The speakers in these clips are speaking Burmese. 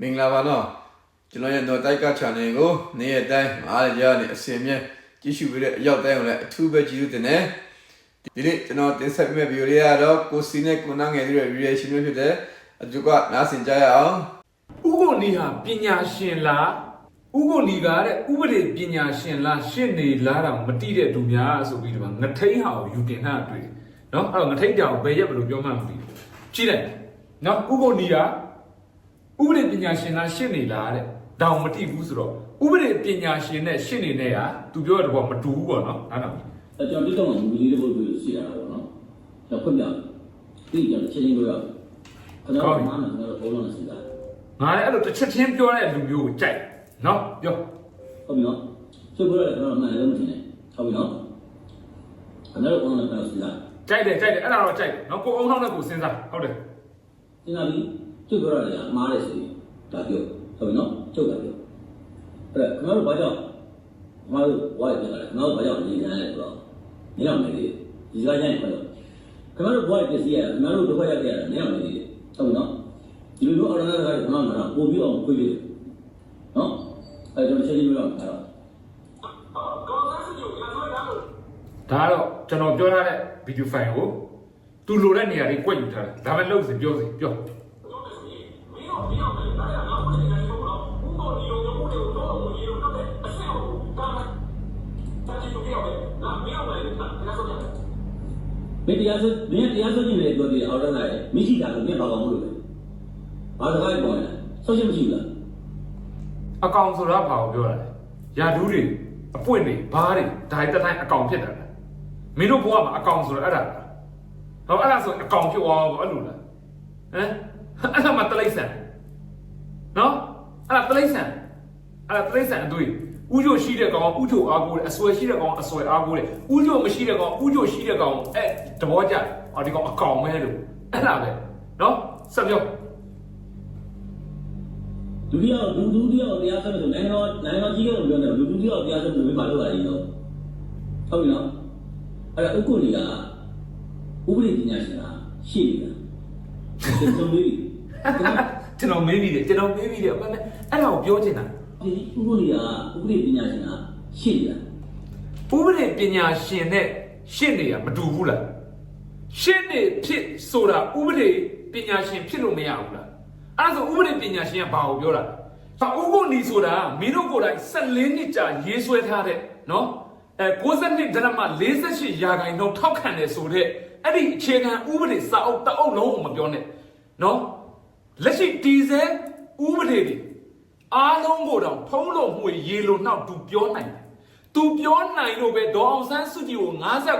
မင်္ဂလာပါနော်ကျွန်တော်ရဲ့တော့တိုက်က channel ကိုနေ့ရက်တိုင်းအားရကြနေအစီအမြဲကြည့်ရှုပေးတဲ့အရောက်တိုင်းကိုလည်းအထူးပဲကြည့်လို့တင်တယ်ဒီနေ့ကျွန်တော်တင်ဆက်ပေးမယ့်ဗီဒီယိုလေးကတော့ကိုစီနဲ့ကိုနာငယ်တို့ရဲ့ reaction မျိုးဖြစ်တဲ့အတူကနားဆင်ကြရအောင်ဥက္ကိုနီဟာပညာရှင်လားဥက္ကိုနီကတဲ့ဥပဒေပညာရှင်လားရှင့်နေလားတော့မတိတဲ့သူများဆိုပြီးဒီမှာငထိန်ဟာကိုယူတင်တာတွေ့တယ်နော်အဲ့တော့ငထိန်တောင်ဘယ်ရက်ဘယ်လိုပြောမှမသိဘူးကြည့်လိုက်နော်ဥက္ကိုနီက ဥပဒေပညာရှင်လားရှင့်နေလားတဲ့တောင်မတိဘူးဆိုတော့ဥပဒေပညာရှင်နဲ့ရှင့်နေနဲ့ဟာသူပြောတဲ့ဘောမတူဘူးပေါ့နော်အဲ့တော့အဲကျွန်တော်တိတော့မူလေးတစ်ပုဒ်တွေ့ရှိရတာပေါ့နော်။တော့ဖွင့်ပြ။ဒီကြောင့်ချင်းချင်းလို့ရအောင်။ကျွန်တော်မှန်းတယ်ကျွန်တော်ဘုံလုံးနဲ့စဉ်းစားငါလည်းအဲ့လိုတစ်ချက်ချင်းပြောတဲ့လူမျိုးကိုကြိုက်နော်ပြော။ဟုတ်ပြီနော်။ဆိုတော့ကျွန်တော်မှန်တယ်လို့မထင်နဲ့။ဟုတ်ပြီနော်။ကျွန်တော်ဘုံလုံးနဲ့စဉ်းစားကြိုက်တယ်ကြိုက်တယ်အဲ့ဒါတော့ကြိုက်တယ်နော်ကိုအောင်ထောင်းနဲ့ကိုစဉ်းစားဟုတ်တယ်။စဉ်းစားပြီး သူ့ပြောရတယ်အမားတယ်ဆိုရင်ဒါပြောဟုတ်ပြီနော်။ချုပ်တာပြော။အဲ့ဒါကျွန်တော်ဘာကြောင့်အမားတို့ဝါရပြတယ်ကျွန်တော်ဘာကြောင့်နေနေလဲဆိုတော့နေအောင်နေလေဒီကကြရင်ပြောကျွန်တော်တို့ဘဝပြည့်စည်ရကျွန်တော်တို့ဒုက္ခရောက်ကြရနေအောင်နေလေဟုတ်ပြီနော်ဒီလိုလိုအရဏကကျွန်တော်မှပို့ပြီးအောင်ခွေးပြီးနော်အဲ့တော့ချင်းချင်းပြောတာတော့ဒါကတော့ကျွန်တော်ပြောထားတဲ့ဗီဒီယိုဖိုင်ကိုသူလိုတဲ့နေရာတွေကွက်ယူထားတယ်ဒါပဲလုပ်စီပြောစီပြော မင်းတရားစွဲမင်းတရားစွဲခြင်းလေပြောတယ်အော်ရနာရဲ့မရှိတာကိုမင်းဘာကောင်မလို့လဲဘာတကားပေါ်လဲဆောက်ရှင်းမရှိဘူးလားအကောင်ဆိုတာဘာကိုပြောတာလဲယာဒူးတွေအပွင့်တွေဘားတွေဒါတွေတစ်တိုင်းအကောင်ဖြစ်တာလားမင်းတို့ဘဝမှာအကောင်ဆိုတာအဲ့ဒါလားဟောအဲ့ဒါဆိုအကောင်ဖြစ်သွားဘောအဲ့လိုလားဟမ်အဲ့ဒါမှတလိမ့်ဆန်နော်အဲ့ဒါတလိမ့်ဆန်အဲ့ဒါတလိမ့်ဆန်အတွေ့ ဥကြိုရှိတဲ့ကောင်ဥကြိုအားကိုးတယ်အဆွဲရှိတဲ့ကောင်အဆွဲအားကိုးတယ်ဥကြိုမရှိတဲ့ကောင်ဥကြိုရှိတဲ့ကောင်အဲ့တဘောကြအော်ဒီကောင်အကောင်ပဲလို့အဲ့ဒါပဲနော်ဆက်ပြောလူတယောက်လူလူတယောက်တရားစွဲလို့နိုင်ငံတော်နိုင်ငံတော်ကြီးကပြောတယ်လူလူတယောက်တရားစွဲလို့မင်းမလုပ်ရရင်တော့ဟုတ်ပြီနော်အဲ့ဒါဥက္ကုလီကဥပဒေပညာရှင်ကရှိနေတာကျွန်တော်မေးကျွန်တော်မေးပြီးတယ်ကျွန်တော်မေးပြီးတယ်အမှန်ပဲအဲ့ဒါကိုပြောချင်တာ ဒီဥက္ကုလီကဥပဒေပညာရှင်ကရှိနေတာဥပဒေပညာရှင်နဲ့ရှင့်နေတာမတူဘူးလားရှင့်နေဖြစ်ဆိုတာဥပဒေပညာရှင်ဖြစ်လို့မရဘူးလားအဲ့ဒါဆိုဥပဒေပညာရှင်ကဘာကိုပြောတာဟာဥပုနီဆိုတာမင်းတို့ကိုယ်တိုင်14နှစ်ကြာရေးဆွဲထားတဲ့နော်အဲ62ဒရမ48ရာခိုင်နှုန်းထောက်ခံတယ်ဆိုတဲ့အဲ့ဒီအခြေခံဥပဒေစာအုပ်တအုပ်လုံးကိုမပြောနဲ့နော်လက်ရှိတည်ဆဲဥပဒေတွေ အားလုံးကိုတော့ဖုံးလို့မှွေရေလို့နှောက်သူပြောနိုင်တယ်သူပြောနိုင်လို့ပဲဒေါအောင်ဆန်းစုကြည်ကို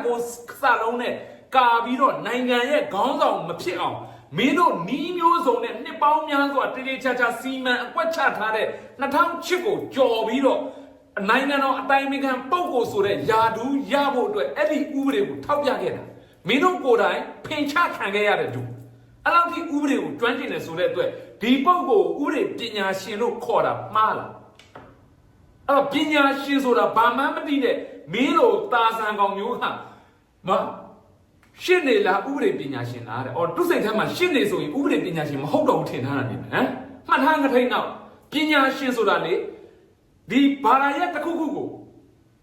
59စလုံးနဲ့ကာပြီးတော့နိုင်ငံရဲ့ခေါင်းဆောင်မဖြစ်အောင်မင်းတို့နီးမျိုးစုံနဲ့နှစ်ပေါင်းများစွာတည်တည်ချာချာစီမံအကွက်ချထားတဲ့2008ကိုကြော်ပြီးတော့နိုင်ငံတော်အတိုင်းအမြခံပုံကိုဆိုတဲ့ယာဒူးရဖို့အတွက်အဲ့ဒီဥပဒေကိုထောက်ပြခဲ့တာမင်းတို့ကိုယ်တိုင်ဖင်ချခံခဲ့ရတဲ့သူ အဲ့လောက်ဒီဥပဒေကိုကျွမ်းကျင်တယ်ဆိုတဲ့အတွက်ဒီပုံကိုဥပဒေပညာရှင်လို့ခေါ်တာမှားလားအဲ့တော့ပညာရှင်ဆိုတာဘာမှမသိတဲ့မင်းလိုတာဆန်ကောင်မျိုးဟာမရှင်းနေလားဥပဒေပညာရှင်လားတဲ့။အော်သူစိတ်ထဲမှာရှင်းနေဆိုရင်ဥပဒေပညာရှင်မဟုတ်တော့ဘူးထင်ထားတာနေမယ်ဟမ်။မှတ်ထားငထိန်နောက်ပညာရှင်ဆိုတာလေဒီဘာသာရပ်တစ်ခုခုကို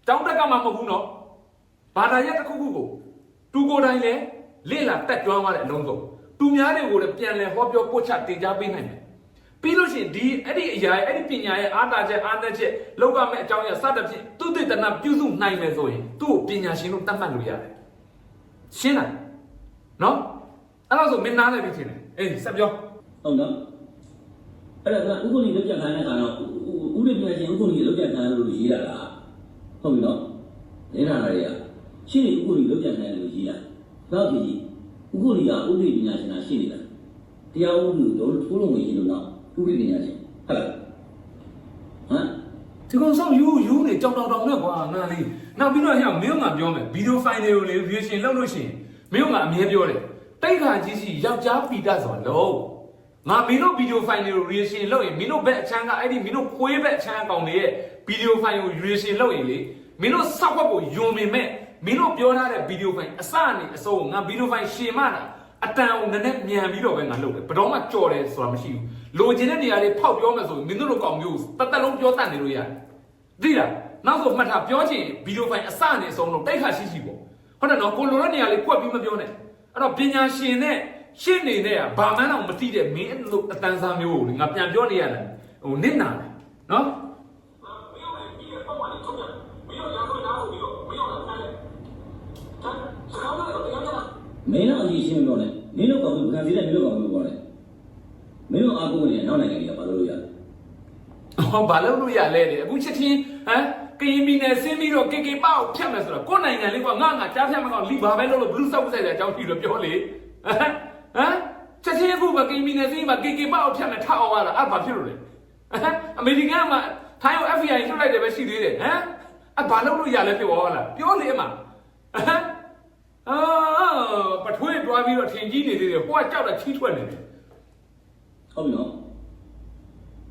တောင်းတက်ကမှမဟုတ်ဘူးနော်။ဘာသာရပ်တစ်ခုခုကိုသူကိုယ်တိုင်လည်းလေ့လာတက်ကြွသွားတဲ့အလုံးစုံ သူများတွေကိုလည်းပြန်လဲဟောပြောပို့ချတင် जा ပေးနိုင်တယ်။ပြီးလို့ရှိရင်ဒီအဲ့ဒီအရာရဲ့အဲ့ဒီပညာရဲ့အားတာချက်အားနည်းချက်လောက်ကမဲ့အကြောင်းအရာစသဖြင့်သူတည်တနာပြုစုနိုင်မယ်ဆိုရင်သူ့ကိုပညာရှင်လို့တတ်မှတ်လို့ရတယ်ရှင်းလားနော်အဲ့တော့ဆိုမင်းနားလည်းပြီးထင်တယ်အေးဆက်ပြောဟုတ်နော်အဲ့ဒါကဥက္ကုလီလောက်ကြခံတဲ့ခါတော့ဥပဒေပညာရှင်ဥက္ကုလီလောက်ကြခံလို့ရေးတာလားဟုတ်ပြီနော်နေတာတွေကရှိဥက္ကုလီလောက်ကြခံလို့ရေးတာတော့ဒီဥ က္ကုလီကဥပဒေပညာရှင်ကရှိနေတာတရားဥပဒေတို့ထိုးလုံးဝင်ရေးလို့တော့ဥပဒေပညာရှင်ဟုတ်လားဟမ်ဒီကောင်ဆောင်ယူယူနေကြောင်တောင်တောင်နဲ့ကွာငါလေးနောက်ပြီးတော့ဟဲ့မင်းကပြောမယ်ဗီဒီယိုဖိုင်တွေကိုလေ reaction လုပ်လို့ရှိရင်မင်းကအမြဲပြောတယ်တိတ်ခါကြီးစီယောက်ျားပီတာဆိုတာလုံးငါမင်းတို့ဗီဒီယိုဖိုင်တွေကို reaction လုပ်ရင်မင်းတို့ဘက်အချမ်းကအဲ့ဒီမင်းတို့ခွေးဘက်အချမ်းအကောင်တွေရဲ့ဗီဒီယိုဖိုင်ကို reaction လုပ်ရင်လေမင်းတို့စောက်ဘက်ကိုယွန်ပင်မဲ့ မင်းတို့ပြောထားတဲ့ဗီဒီယိုဖိုင်အစနဲ့အဆုံးငါဗီဒီယိုဖိုင်ရှင်းမတာအတန်ကိုနည်းနည်းမြန်ပြီးတော့ပဲငါလုပ်တယ်ဘယ်တော့မှကြော်တယ်ဆိုတာမရှိဘူးလိုချင်တဲ့နေရာလေးဖောက်ပြောမယ်ဆိုရင်မင်းတို့လိုကောင်မျိုးတသက်လုံးပြောတတ်နေလို့ရတယ်သိလားနောက်ဆိုမှတ်ထားပြောချင်ဗီဒီယိုဖိုင်အစနဲ့အဆုံးလို့တိုက်ခါရှိရှိပေါ့ဟုတ်တယ်နော်ကိုလိုတဲ့နေရာလေးကွက်ပြီးမပြောနဲ့အဲ့တော့ပညာရှင်နဲ့ရှင်းနေတဲ့ကဘာမှန်းတော့မသိတဲ့မင်းလိုအတန်စားမျိုးကိုငါပြန်ပြောနေရတယ်ဟိုနစ်နာတယ်နော် မင်းတို့အကြီးရှင်းပြောနေမင်းတို့ကောင်ကခံစည်းတဲ့မင်းတို့ကောင်ကိုပြောတယ်မင်းတို့အားကိုးနေနောက်နိုင်ငံကြီးကဘာလို့လို့ရလဲဟောဘာလို့လို့ရလဲတဲ့အခုချက်ချင်းဟမ်ကရင်မီနယ်ဆင်းပြီးတော့ကေကေပေါ့ဖြတ်မယ်ဆိုတော့ကိုယ်နိုင်ငံလေးကငါငါကြားဖြတ်မကောင်းလီဘာပဲလို့လို့ဘလူးဆောက်ဆိုင်တဲ့အကြောင်းကြည့်လို့ပြောလေဟမ်ဟမ်ချက်ချင်းအခုကကရင်မီနယ်ဆင်းမှာကေကေပေါ့ဖြတ်မယ်ထအောင်ရတာအဲ့ဘာဖြစ်လို့လဲဟမ်အမေရိကန်မှာထိုင်းကို FBI ထုတ်လိုက်တယ်ပဲရှိသေးတယ်ဟမ်အဲ့ဘာလို့လို့ရလဲပြောဟောလားပြောလေအမဟမ် အာပထွေးတွားပြီးတော့ထင်ကြီးနေသေးတယ်ဟိုကကြောက်တာချီးထွက်နေတယ်ဟုတ်ပြီနော်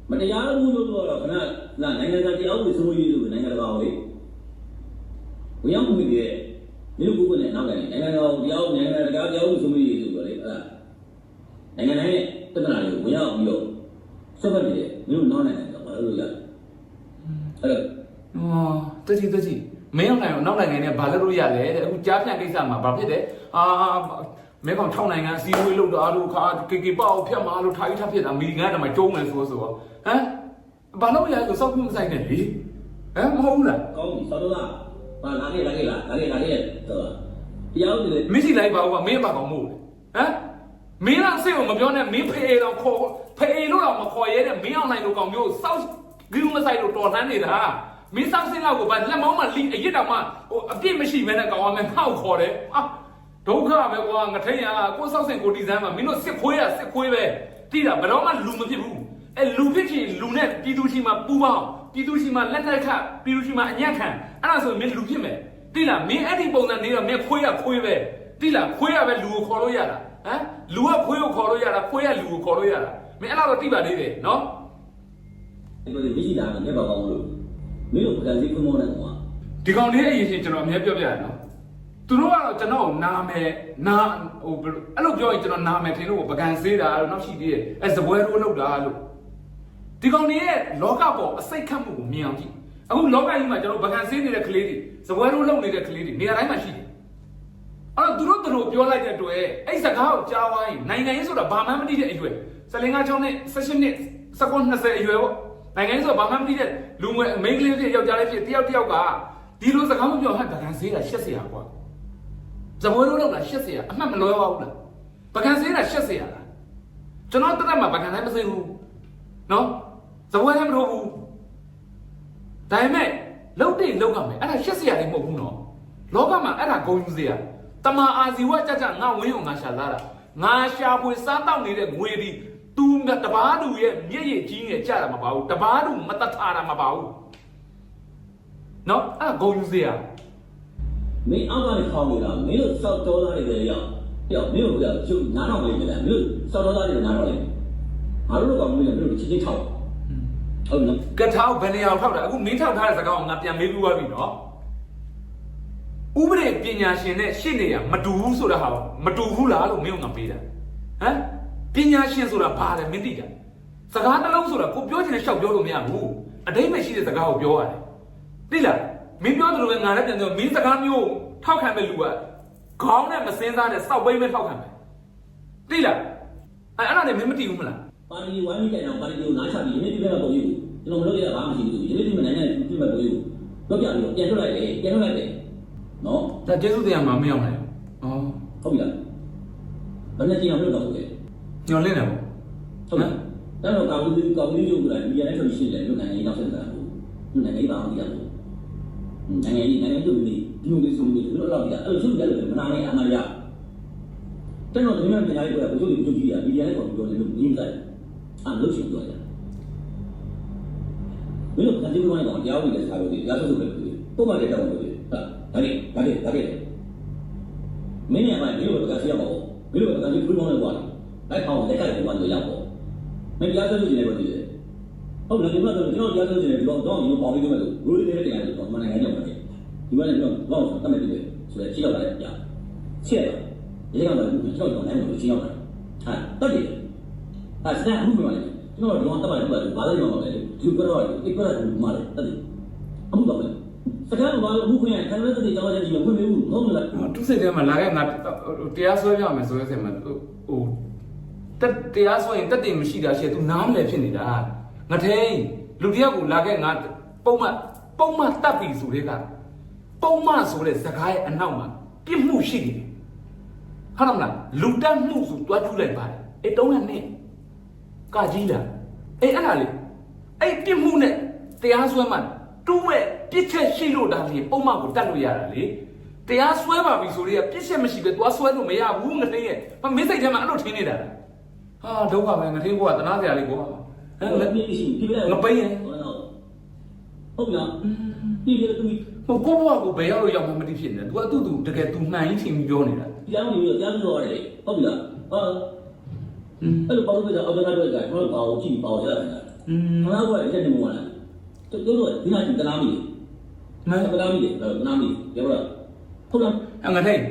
မတရားမှုလို့ပြောတော့ခဏလာနိုင်ငံသားတရားဥပဒေစိုးမိုးရေးလို့နိုင်ငံတကာကိုလေဘယ်ရောက်မှုတွေမင်းတို့ကိုယ်နဲ့နောက်နိုင်ငံနိုင်ငံတကာတရားဥနိုင်ငံတကာတရားဥပဒေစိုးမိုးရေးလို့ပြောလေအဲ့ဒါနိုင်ငံတိုင်းရဲ့တက္ကနာတွေကိုဝင်ရောက်ပြီးတော့ဆက်ဖက်နေတယ်မင်းတို့နောက်နိုင်ငံကဘာလို့လို့ရလဲအဲ့တော့။အော်တကြီးတကြီး မင်းအောင်နိုင်အောင်နောက်နိုင်ငံနဲ့ဘာလုပ်လို့ရလဲတဲ့အခုကြားဖြတ်ကိစ္စမှာဘာဖြစ်တယ်။အာမဲကောင်ထောက်နိုင်ငံအစည်းအဝေးလုပ်တာလို့ခါကေကေပေါ့ဖြတ်မှာလို့ထားပြီးထားဖြစ်တာအမေရိကန်ကတည်းကကျုံးမယ်ဆိုဆိုတော့ဟမ်ဘာလို့ရလဲဆိုစောက်ပြီးမဆိုင်နဲ့လေဟမ်မဟုတ်ဘူးလားကောင်းပြီစောတော့လားဘာလာခဲ့လာခဲ့လာလာခဲ့လာခဲ့တော့တရားဥပဒေမရှိလိုက်ပါဘူးကမင်းပါကောင်မို့လေဟမ်မင်းကစိတ်ကိုမပြောနဲ့မင်းဖေးတော့ခေါ်ဖေးလို့တော့မခေါ်ရဲတဲ့မင်းအောင်နိုင်လို့ကောင်မျိုးစောက်ဂင်းမဆိုင်လို့တော်လှမ်းနေတာ မင်းစောက်စင်းလောက်ကိုဗလက်မောင်းမှလိအရစ်တော်မှဟိုအပြစ်မရှိဘဲနဲ့ကောင်ကမငေါ့ခေါ်တယ်အာဒုက္ခပဲကွာငထိန်ရကိုဆောက်စင်ကိုဒီဇိုင်းမှာမင်းတို့စစ်ခွေးရစစ်ခွေးပဲတိတာဘယ်တော့မှလူမဖြစ်ဘူးအဲလူဖြစ်ချင်လူနဲ့ပြည်သူရှိမှပူပေါင်းပြည်သူရှိမှလက်ထက်ခတ်ပြည်သူရှိမှအညံ့ခံအဲ့ဒါဆိုရင်မင်းလူဖြစ်မယ်တိလားမင်းအဲ့ဒီပုံစံနေတော့မင်းခွေးရခွေးပဲတိလားခွေးရပဲလူကိုခေါ်လို့ရတာဟမ်လူကခွေးကိုခေါ်လို့ရတာခွေးရလူကိုခေါ်လို့ရတာမင်းအဲ့လောက်တော့တိပါသေးတယ်နော်ဒီလိုမရှိတာနဲ့ဘာကောင်းလို့ မင်းတို့ခံစည်းခွင့်မောတဲ့ကောင်ကဒီကောင်လေးအရင်ချင်းကျွန်တော်အများပြောပြရနော်သူတို့ကတော့ကျွန်တော်ကိုနာမယ်နာဟိုဘယ်လိုအဲ့လိုပြောရင်ကျွန်တော်နာမယ်ထင်လို့ပကံစေးတာလို့နောက်ရှိသေးတယ်အဲဇပွဲရိုးလောက်တာလို့ဒီကောင်လေးရဲ့လောကပေါ်အစိတ်ခတ်မှုကိုမြင်အောင်ကြည့်အခုလောကကြီးမှာကျွန်တော်ပကံစေးနေတဲ့ကလေးတွေဇပွဲရိုးလောက်နေတဲ့ကလေးတွေနေရာတိုင်းမှာရှိတယ်အဲ့တော့သူတို့တို့ပြောလိုက်တဲ့အတွက်အဲ့စကားကိုကြားဝိုင်းနိုင်ငံရေးဆိုတာဘာမှမသိတဲ့အရွယ်စလင်က6နှစ်16နှစ်19 20အရွယ်ပေါ့ နိုင်ငံရေးဆိုတာဘာမှမသိတဲ့လူငယ်မိန်းကလေးဖြစ်ယောက်ျားလေးဖြစ်တယောက်တယောက်ကဒီလိုစကားမပြောဟဲ့ပကံစေးတာရှက်စရာကွာဇပွဲလို့လောက်တာ80ရအမှတ်မလွဲပါဘူးလားပကံစေးတာ80ရလားကျွန်တော်တက်တက်မှာပကံတိုင်းမစေးဘူးနော်ဇပွဲလည်းမထိုးဘူးဒါပေမဲ့လောက်တိတ်လောက်ကမယ်အဲ့ဒါ80ရလည်းမဟုတ်ဘူးနော်လောကမှာအဲ့ဒါဂုံယူစေရတမာအာဇီဝကြကြငါဝင်းအောင်ငါရှာလာတာငါရှာဖွေစားတောက်နေတဲ့ငွေဒီ သူတပားသူရဲ့မျက်ရည်ကြီးငယ်ကြတာမပါဘူးတပားသူမတတ်ထားတာမပါဘူးနော်အဲ့ဒါဂုံယူစေရမင်းအောက်ကနေခေါင်းနေတာမင်းတို့စောက်တော်သားတွေလည်းရောက်ပြောမင်းတို့ကကျုပ်နားတော့မလိမ့်မယ်လားမင်းတို့စောက်တော်သားတွေနားတော့လိမ့်မယ်ငါတို့ကမင်းတို့ချစ်ချစ်ထောက်ဟုတ်နော်ကထောက်ဘယ်နေရာကိုထောက်တာအခုမင်းထောက်ထားတဲ့စကားကိုငါပြန်မေးပြီးသွားပြီနော်ဥပဒေပညာရှင်နဲ့ရှင်းနေရမတူဘူးဆိုတာဟာမတူဘူးလားလို့မင်းကငါပေးတာဟမ် ပညာရှင်ဆိုတာဘာလဲမင်းသိတာစကားတစ်လုံးဆိုတာကိုပြောချင်တဲ့ရှောက်ပြောလို့မရဘူးအတိတ်မရှိတဲ့စကားကိုပြောရတယ်သိလားမင်းပြောတယ်လို့ပဲငါလည်းပြန်ပြောမင်းစကားမျိုးထောက်ခံမဲ့လူကခေါင်းနဲ့မစင်းစားတဲ့စောက်ပိန်းပဲထောက်ခံမယ်သိလားအဲ့အဲ့ဒါနဲ့မင်းမသိဘူးမလားပါတီဝိုင်းမိတဲ့အောင်ပါတီကိုနားချပြီးယနေ့ဒီဘက်မှာပုံယူကျွန်တော်မလုပ်ရတာဘာမှမရှိဘူးယနေ့ဒီမှာနိုင်ငံဒီဘက်ပုံယူတော့ပြပြီးပြန်ထွက်လိုက်တယ်ပြန်ထွက်လိုက်တယ်နော်ဒါကျေးဇူးတရားမှာမရောက်နိုင်ဘူးဩဟုတ်ပြီလားဘယ်နဲ့ကြည့်အောင်လုပ်တော့ဆိုတယ် ညှော်လင့်တယ်ပေါ့ဟုတ်လားဒါတော့ကာဘူးကာဘူးရုပ်ကလည်းဒီရတဲ့ဆိုရှင်းတယ်လို့နိုင်ငံရေးနောက်ဆက်တာဘူးနိုင်ငံရေးပါအောင်ဒီရဘူးနိုင်ငံရေးနိုင်ငံရေးတို့ဒီဒီလိုလေးဆိုပြီးတို့တော့ပြအဲ့လိုချုပ်တယ်လို့မနာနဲ့အမှားရတဲ့တော့ဒီမှာပြန်လိုက်တော့ဘုရားဒီဘုရားကြီးကဒီရတဲ့ကောင်ပြောတယ်လို့ညီမဆိုင်အဲ့လိုရှင်းပြောတယ်မင်းတို့ကတိကွန်းကောင်တရားဝင်တဲ့စာလို့ဒီရဆိုဆိုပဲပုံမှန်တဲ့တောင်းလို့ဒီဟာဒါလေးဒါလေးဒါလေးမင်းရမှာမင်းတို့ကစီရမှာပေါ့မင်းတို့ကတိကွန်းကောင် လည်းကွာလိုက်အောင်လက်ကလည်းကွာလို့ရပေါ့မင်းတရားစွဲလို့နေတယ်ပေါ့ဒီဟုတ်လားဒီမှာတော့ကျွန်တော်တရားစွဲနေတယ်ဒီတော့တော့ဒီပေါင်းလေးတွေမဲ့လို့ရိုးလေးလေးတရားလို့တော့မနိုင်ငံကြောက်ပါတယ်ဒီမှာလည်းတော့တော့တတ်မဲ့တယ်ဆိုတော့ကြည့်တော့လည်းကြာချက်ဒီကတော့ဒီကျွန်တော်နိုင်လို့ရှင်းရောက်တာဟာတက်တယ်ဟာစတဲ့အခုမှလည်းကျွန်တော်တော့တက်ပါတယ်ဘာလို့ရောလဲဒီကတော့ဒီကတော့မှလည်းတက်တယ်အခုတော့စကားကဘာလို့အခုခွင့်ရခံရတဲ့ကြောင်းချက်ကြီးမဝင်ဘူးဟုတ်လားသူစိတ်ထဲမှာလာခဲ့ငါတရားစွဲပြမယ်ဆိုရဲစင်မှာဟို တက်တရားစွဲရင်တက်တယ်မရှိတာရှိသူနားမလဲဖြစ်နေတာငါထိန်လူတယောက်ကိုလာခဲ့ငါပုံမှန်ပုံမှန်တက်ပြီဆိုတဲ့ကပုံမှန်ဆိုတဲ့စကားရဲ့အနောက်မှာပြစ်မှုရှိတယ်ဟုတ်လားမလားလူတက်မှုဆိုတွားကျူးလိုက်ပါတယ်အေးတုံးနဲ့နဲ့ကကြီးလားအေးအဲ့ဒါလေအဲ့ပြစ်မှုနဲ့တရားစွဲမှတူးရဲ့ပြစ်ချက်ရှိလို့ဒါလေပုံမှန်ကိုတတ်လို့ရတာလေတရားစွဲပါပြီဆိုတော့ပြစ်ချက်မရှိပဲသွားဆွဲလို့မရဘူးငထင်းရဲ့မမင်းစိတ်ထဲမှာအဲ့လိုထင်းနေတာ ဟာဒုက္ခပဲငထင်းကိုကတနာစရာလေးကိုပါဟမ်လက်ပြီးရှိဒီလည်းငပိရင်ဟုတ်လားဒီလည်းသူဟိုကိုဘွားကိုဘယ်ရောက်လို့ရောက်မှမသိဖြစ်နေတယ် तू ကသူ့သူတကယ် तू မှန်ရင်ချိန်ပြီးပြောနေတာကြောင်းနေပြီးကြောင်းတော့ရတယ်ဟုတ်လားအာအဲ့လိုပေါ့လို့ပြောတာအဘနာတော့ကြာဘာလို့ပါအောင်ကြည့်ပါအောင်ရတယ်อืมငါကလည်းရက်နေမှာလားတို့တို့ဒီနေ့တနာမိတယ်မင်းတနာမိတယ်တနာမိတယ်ပြောတော့ဟုတ်လားငါထိုင်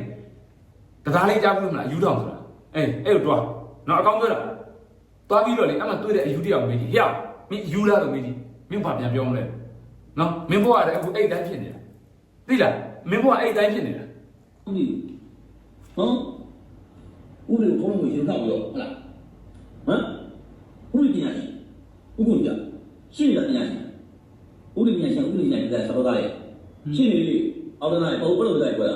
တကားလေးကြားဘူးမလားယူတော့ဆိုတာအေးအဲ့လိုတွား နော်အကောင်းပြောတာတွားပြီးတော့လေအမှတွေ့တဲ့အယူတယောက်မေးကြည့်ဟျောက်မင်းယူလားလို့မေးကြည့်မင်းဘာပြန်ပြောမလဲနော်မင်းဘွားကလည်းအခုအဲ့တိုင်းဖြစ်နေတာသိလားမင်းဘွားအဲ့တိုင်းဖြစ်နေတာဟုတ်ပြီဟမ်ဦးလေးဘုံကိုရင်တော့ပြောဟုတ်လားဟမ်ဦးလေးပြန်ရင်ဦးကိုပြရှင်းရတဲ့ညာဦးလေးပြန်ရှင်ဦးလေးညာတဲ့သဘောသားရဲ့ရှင်းနေလေအော်ဒါနဲ့ဘုံဘလို့တိုက်ကွာ